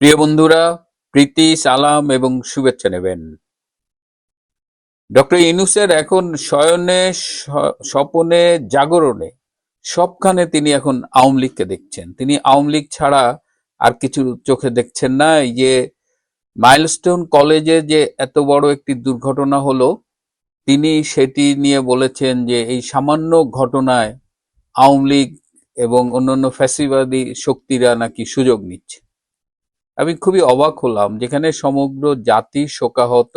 প্রিয় বন্ধুরা, প্রীতি, সালাম এবং শুভেচ্ছা নেবেন। ডক্টর ইনুসের এখন শয়নে স্বপনে জাগরণে সবখানে তিনি এখন আওয়ামী লীগকে দেখছেন। তিনি আওয়ামী লীগ ছাড়া আর কিছু চোখে দেখছেন না। এই যে মাইলস্টোন কলেজে যে এত বড় একটি দুর্ঘটনা হলো, তিনি সেটি নিয়ে বলেছেন যে এই সামান্য ঘটনায় আওয়ামী লীগ এবং অন্যান্য ফ্যাসিবাদী শক্তিরা নাকি সুযোগ নিচ্ছে। আমি খুবই অবাক হলাম যেখানে সমগ্র জাতি শোকাহত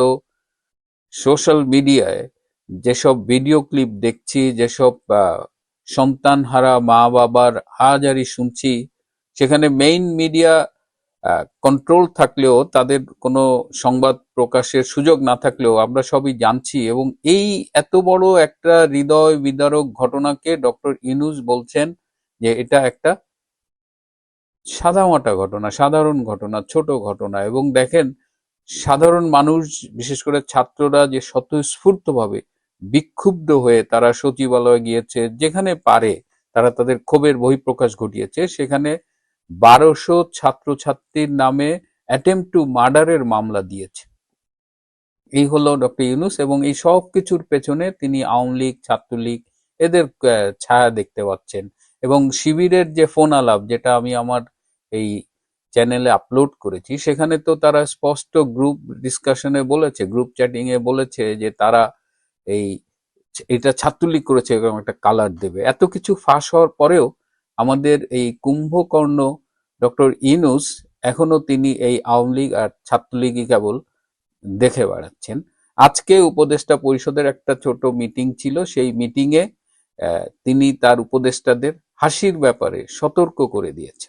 সোশ্যাল মিডিয়ায় যেসব ভিডিও ক্লিপ দেখছি যেসব আহ, সন্তানহারা মা বাবার হাজারি শুনছি সেখানে মেইন মিডিয়া কন্ট্রোল থাকলেও তাদের কোনো সংবাদ প্রকাশের সুযোগ না থাকলেও আমরা সবই জানছি এবং এই এত বড় একটা হৃদয় বিদারক ঘটনাকে ডক্টর ইনুস বলছেন যে এটা একটা সাদামাটা ঘটনা, সাধারণ ঘটনা, ছোট ঘটনা এবং দেখেন সাধারণ মানুষ, বিশেষ করে ছাত্ররা যে স্বতঃস্ফূর্তভাবে বিক্ষুব্ধ হয়ে তারা সচিবালয়ে গিয়েছে, যেখানে পারে তারা তাদের ক্ষোভের বহিঃপ্রকাশ ঘটিয়েছে, সেখানে বারোশো ছাত্রছাত্রীর নামে অ্যাটেম্প টু মার্ডারের মামলা দিয়েছে। এই হলো ডক্টর ইউনুস এবং এই সব কিছুর পেছনে তিনি আওয়ামী লীগ, ছাত্রলীগ, এদের ছায়া দেখতে পাচ্ছেন। এবং শিবিরের যে ফোন আলাপ যেটা আমি আমার এই চ্যানেলে আপলোড করেছি, সেখানে তো তারা স্পষ্ট গ্রুপ ডিসকাশনে বলেছে গ্রুপ চ্যাটিং এ বলেছে যে তারা এই এটা ছাত্রলীগ করেছে এরকম একটা কালার দেবে। এত কিছু ফাঁস হওয়ার পরেও আমাদের এই কুম্ভকর্ণ ডক্টর ইনুস এখনও তিনি এই আওয়ামী লীগ আর ছাত্রলীগই কেবল দেখে বেড়াচ্ছেন। আজকে উপদেষ্টা পরিষদের একটা ছোট মিটিং ছিল, সেই মিটিং এ তিনি তার উপদেষ্টাদের হাসির ব্যাপারে সতর্ক করে দিয়েছে।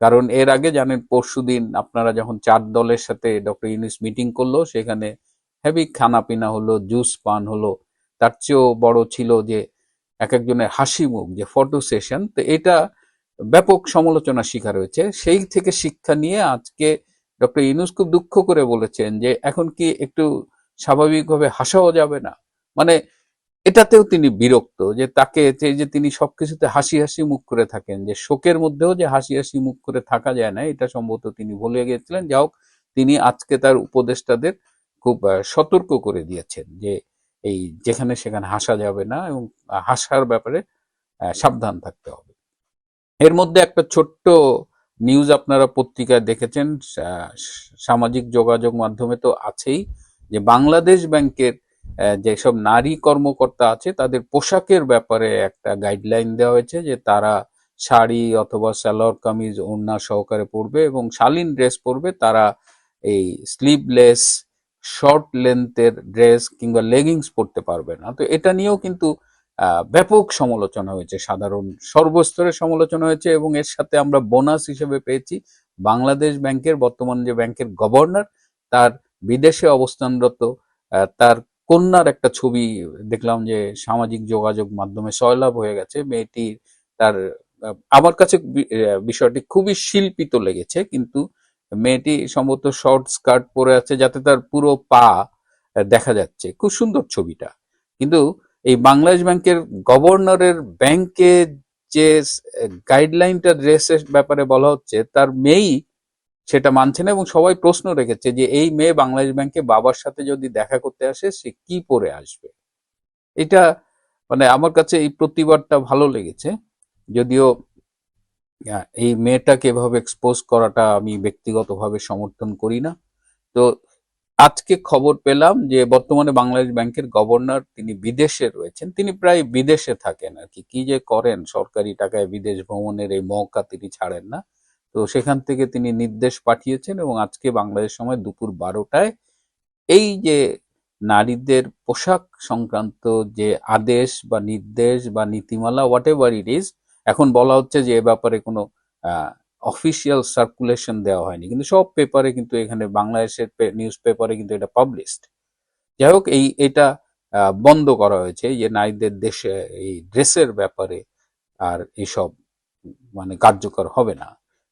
কারণ এর আগে জানেন পরশুদিন আপনারা যখন চার দলের সাথে ডক্টর ইউনিস মিটিং করল, সেখানে হেভি খানা পিনা হলো, জুস পান হলো। তার চেয়েও বড় ছিল যে এক একজনের হাসি মুখ, যে ফটো সেশন, তো এটা ব্যাপক সমালোচনা শিকার হয়েছে। সেই থেকে শিক্ষা নিয়ে আজকে ডক্টর ইউনুস খুব দুঃখ করে বলেছেন যে এখন কি একটু স্বাভাবিকভাবে হাসাও যাবে না? মানে এটাতেও তিনি বিরক্ত যে তাকে যে তিনি সবকিছুতে হাসি হাসি মুখ করে থাকেন, যে শোকের মধ্যেও যে হাসি হাসি মুখ করে থাকা যায় না, এটা সম্ভবত তিনি ভুলে গিয়েছিলেন। যা হোক, তিনি আজকে তার উপদেষ্টাদের খুব সতর্ক করে দিয়েছেন যে এই যেখানে সেখানে হাসা যাবে না এবং হাসার ব্যাপারে সাবধান থাকতে হবে। এর মধ্যে একটা ছোট্ট নিউজ আপনারা পত্রিকায় দেখেছেন সামাজিক যোগাযোগ মাধ্যমে তো আছেই, যে বাংলাদেশ ব্যাংকের যেসব নারী কর্মকর্তা আছে, তাদের পোশাকের ব্যাপারে একটা গাইডলাইন দেওয়া হয়েছে যে তারা শাড়ি অথবা সালোয়ার কামিজ, ওড়না সহকারে পরবে এবং শালীন ড্রেস পরবে। তারা এই স্লিভলেস শর্ট লেন্থের ড্রেস কিংবা লেগিংস পরতে পারবে না। তো এটা নিয়েও কিন্তু ব্যাপক সমালোচনা হয়েছে, সাধারণ সর্বস্তরের সমালোচনা হয়েছে এবং এর সাথে আমরা বোনাস হিসেবে পেয়েছি। বাংলাদেশ ব্যাংকের, বর্তমান যে ব্যাংকের গভর্নর তার বিদেশে অবস্থানরত তার কন্যার একটা ছবি দেখলাম যে সামাজিক যোগাযোগ মাধ্যমে সয়লাভ হয়ে গেছে। মেয়েটি তার আমার কাছে বিষয়টি খুবই শিল্পিত লেগেছে, কিন্তু মেয়েটি সম্ভবত শর্ট স্কার্ট পরে আছে যাতে তার পুরো পা দেখা যাচ্ছে। খুব সুন্দর ছবিটা। কিন্তু এই বাংলাদেশ ব্যাংকের গভর্নরের ব্যাংকে যে গাইডলাইনটা ড্রেসের ব্যাপারে বলা হচ্ছে, তার মেয়েই সেটা মানছে না এবং সবাই প্রশ্ন রেখেছে যে এই মেয়ে বাংলাদেশ ব্যাংকে বাবার সাথে যদি দেখা করতে আসে, সে কি পরে আসবে? এটা মানে আমার কাছে এই প্রতিবাদটা ভালো লেগেছে। যদিও এই মেয়েটাকে এভাবে এক্সপোজ করাটা আমি ব্যক্তিগতভাবে সমর্থন করি না। তো আজকে খবর পেলাম যে বর্তমানে বাংলাদেশ ব্যাংকের গভর্নর তিনি বিদেশে রয়েছেন। তিনি প্রায় বিদেশে থাকেন আর কি। কি যে করেন সরকারি টাকায় বিদেশ ভ্রমণের এই মৌকা তিনি ছাড়েন না। তো সেখান থেকে তিনি নির্দেশ পাঠিয়েছেন এবং আজকে বাংলাদেশ সময় দুপুর বারোটায় এই যে নারীদের পোশাক সংক্রান্ত যে আদেশ বা নির্দেশ বা নীতিমালা হোয়াট এভার ইট ইজ এখন বলা হচ্ছে যে এ ব্যাপারে কোনো অফিসিয়াল সার্কুলেশন দেওয়া হয়নি। কিন্তু সব পেপারে কিন্তু এখানে বাংলাদেশের নিউজ পেপারে কিন্তু এটা পাবলিশড যাই হোক, এই, এটা বন্ধ করা হয়েছে যে নারীদের দেশে, এই ড্রেসের ব্যাপারে আর এসব মানে কার্যকর হবে না।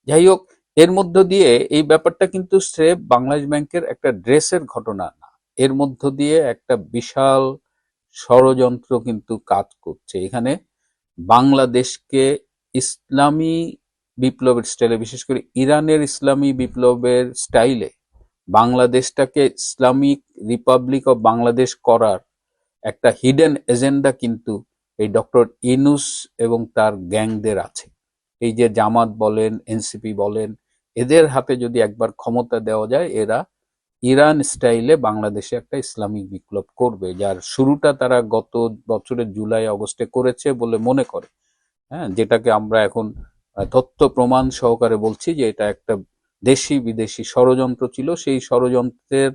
যাই হোক এর মধ্য দিয়ে এই ব্যাপারটা কিন্তু স্রেফ বাংলাদেশ ব্যাংকের একটা ড্রেসের ঘটনা না। এর মধ্য দিয়ে একটা বিশাল ষড়যন্ত্র কিন্তু কাজ করছে। এখানে বাংলাদেশকে ইসলামী বিপ্লবের স্টাইলে, বিশেষ করে ইরানের ইসলামী বিপ্লবের স্টাইলে বাংলাদেশটাকে ইসলামিক রিপাবলিক অফ বাংলাদেশ করার একটা হিডেন এজেন্ডা কিন্তু এই ডক্টর ইনুস এবং তার গ্যাংদের আছে। এই যে জামাত বলেন, এনসিপি বলেন, এদের হাতে যদি একবার ক্ষমতা দেওয়া যায়, এরা ইরান স্টাইলে বাংলাদেশে একটা ইসলামিক বিপ্লব করবে, যার শুরুটা তারা গত বছরের জুলাই অগস্টে করেছে বলে মনে করে। হ্যাঁ যেটাকে আমরা এখন তথ্য প্রমাণ সহকারে বলছি যে এটা একটা দেশি বিদেশি ষড়যন্ত্র ছিল, সেই ষড়যন্ত্রের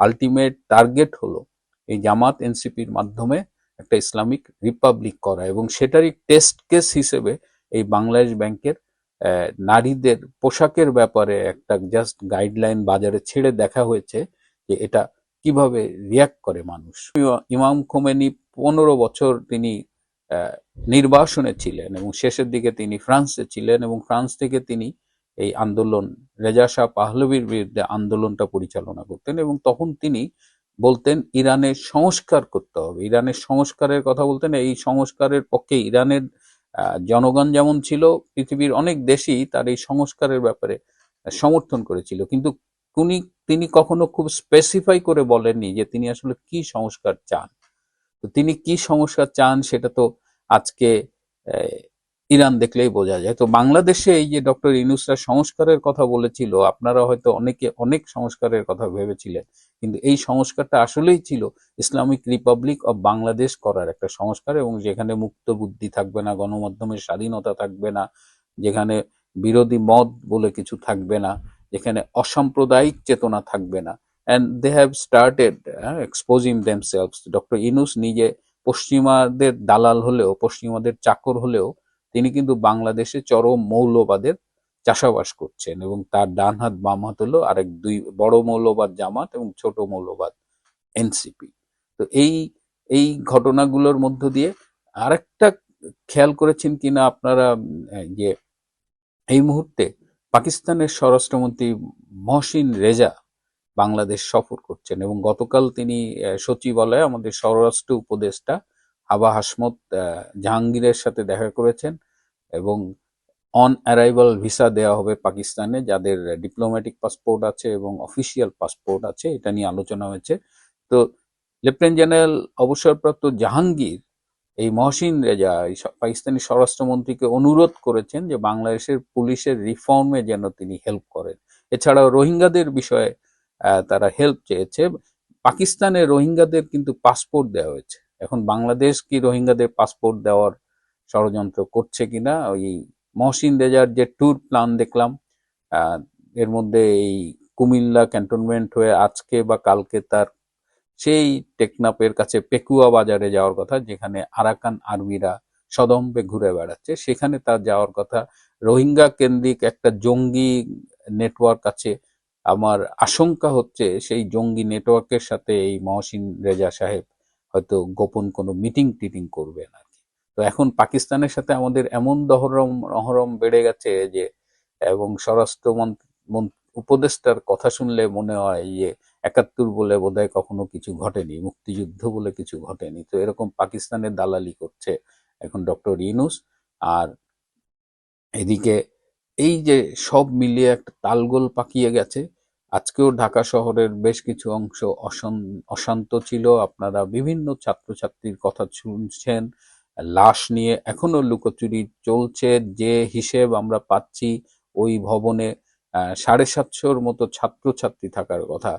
আলটিমেট টার্গেট হলো এই জামাত এনসিপির মাধ্যমে একটা ইসলামিক রিপাবলিক করা এবং সেটারই টেস্ট কেস হিসেবে এই বাংলাদেশ ব্যাংকের নারীদের পোশাকের ব্যাপারে একটা জাস্ট গাইডলাইন বাজারে ছেড়ে দেখা হয়েছে যে এটা কীভাবে রিয়াক্ট করে মানুষ। ইমাম খোমেনি পনেরো বছর তিনি নির্বাসনে ছিলেন এবং শেষের দিকে তিনি ফ্রান্সে ছিলেন এবং ফ্রান্স থেকে তিনি এই আন্দোলন, রেজা শাহ পাহলবির বিরুদ্ধে আন্দোলনটা পরিচালনা করতেন এবং তখন তিনি বলতেন, ইরানের সংস্কার করতে হবে। ইরানের সংস্কারের কথা বলতেন, এই সংস্কারের পক্ষে ইরানের জনগণ যেমন ছিল, পৃথিবীর অনেক দেশই তার এই সংস্কারের ব্যাপারে সমর্থন করেছিল। কিন্তু তিনি তিনি কখনো খুব স্পেসিফাই করে বলেননি যে তিনি আসলে কি সংস্কার চান। তো তিনি কি সংস্কার চান সেটা তো আজকে ইরান দেখলেই বোঝা যায়। তো বাংলাদেশে এই যে ডক্টর ইনুসরা সংস্কারের কথা বলেছিল, আপনারা হয়তো অনেকে অনেক সংস্কারের কথা ভেবেছিলেন, কিন্তু এই সংস্কারটা আসলেই ছিল ইসলামিক রিপাবলিক অব বাংলাদেশ করার একটা সংস্কার এবং যেখানে মুক্ত বুদ্ধি থাকবে না, গণমাধ্যমের স্বাধীনতা থাকবে না, যেখানে বিরোধী মত বলে কিছু থাকবে না, যেখানে অসাম্প্রদায়িক চেতনা থাকবে না। And they have started exposing themselves doctor Yunus নিজে পশ্চিমাদের দালাল হলেও, পশ্চিমাদের চাকর হলেও তিনি কিন্তু বাংলাদেশে চরম মৌলবাদের চাষাবাস করছেন এবং তার ডান হাত বাম হাত হলো আরেক দুই বড় মৌলবাদ জামাত এবং ছোট মৌলবাদ এনসিপি। তো এই এই ঘটনাগুলোর মধ্য দিয়ে আরেকটা খেয়াল করেছেন কিনা আপনারা যে এই মুহূর্তে পাকিস্তানের স্বরাষ্ট্রমন্ত্রী মহসিন রেজা বাংলাদেশ সফর করছেন এবং গতকাল তিনি সচিবালয়ে আমাদের স্বরাষ্ট্র উপদেষ্টা হাবা হাসমত জাহাঙ্গীরের সাথে দেখা করেছেন এবং অন অ্যারাইভাল ভিসা দেওয়া হবে পাকিস্তানে, যাদের ডিপ্লোম্যাটিক পাসপোর্ট আছে এবং অফিসিয়াল পাসপোর্ট আছে, এটা নিয়ে আলোচনা হয়েছে। তো লেফটেন্যান্ট জেনারেল অবসরপ্রাপ্ত জাহাঙ্গীর এই মহসিন রেজা পাকিস্তানি স্বরাষ্ট্রমন্ত্রীকে অনুরোধ করেছেন যে বাংলাদেশের পুলিশের রিফর্মে যেন তিনি হেল্প করেন। এছাড়াও রোহিঙ্গাদের বিষয়ে তারা হেল্প চেয়েছে। পাকিস্তানে রোহিঙ্গাদের কিন্তু পাসপোর্ট দেওয়া হয়েছে। এখন বাংলাদেশ কি রোহিঙ্গাদের পাসপোর্ট দেওয়ার ষড়যন্ত্র করছে কিনা, ওই মহসিন রেজার যে ট্যুর প্ল্যান দেখলাম এর মধ্যে এই কুমিল্লা ক্যান্টনমেন্ট হয়ে আজকে বা কালকে তার সেই টেকনাপের কাছে পেকুয়া বাজারে যাওয়ার কথা, যেখানে আরাকান আর্মিরা সদম্বে ঘুরে বেড়াচ্ছে, সেখানে তার যাওয়ার কথা। রোহিঙ্গা কেন্দ্রিক একটা জঙ্গি নেটওয়ার্ক আছে, আমার আশঙ্কা হচ্ছে সেই জঙ্গি নেটওয়ার্কের সাথে এই মহসিন রেজা সাহেব হয়তো গোপন কোনো মিটিং টিটিং করবেন আর কি। তো এখন পাকিস্তানের সাথে আমাদের এমন দহরম অহরম বেড়ে গেছে যে, এবং স্বরাষ্ট্র উপদেষ্টার কথা শুনলে মনে হয় যে, একাত্তর বলে বোধহয় কখনো কিছু ঘটেনি, মুক্তিযুদ্ধ বলে কিছু ঘটেনি। তো এরকম পাকিস্তানের দালালি করছে এখন ডক্টর ইনুস আর এদিকে এই যে সব মিলিয়ে একটা তালগোল পাকিয়ে গেছে আজকেও ঢাকা শহরের বেশ কিছু অংশ অশান- অশান্ত ছিল। আপনারা বিভিন্ন ছাত্রছাত্রীর কথা শুনছেন। লাশ নিয়ে এখনও লুকোচুরি চলছে। যে হিসেব আমরা পাচ্ছি ওই ভবনে সাড়ে সাতশোর মতো ছাত্রছাত্রী থাকার কথা।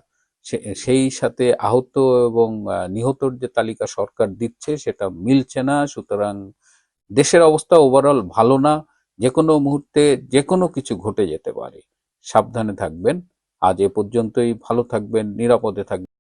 সেই সাথে আহত এবং নিহতর যে তালিকা সরকার দিচ্ছে সেটা মিলছে না। সুতরাং দেশের অবস্থা ওভারঅল ভালো না। যে কোনো মুহূর্তে যে কোনো কিছু ঘটে যেতে পারে। সাবধানে থাকবেন। আজ এ পর্যন্তই ভালো থাকবেন নিরাপদে থাকবেন।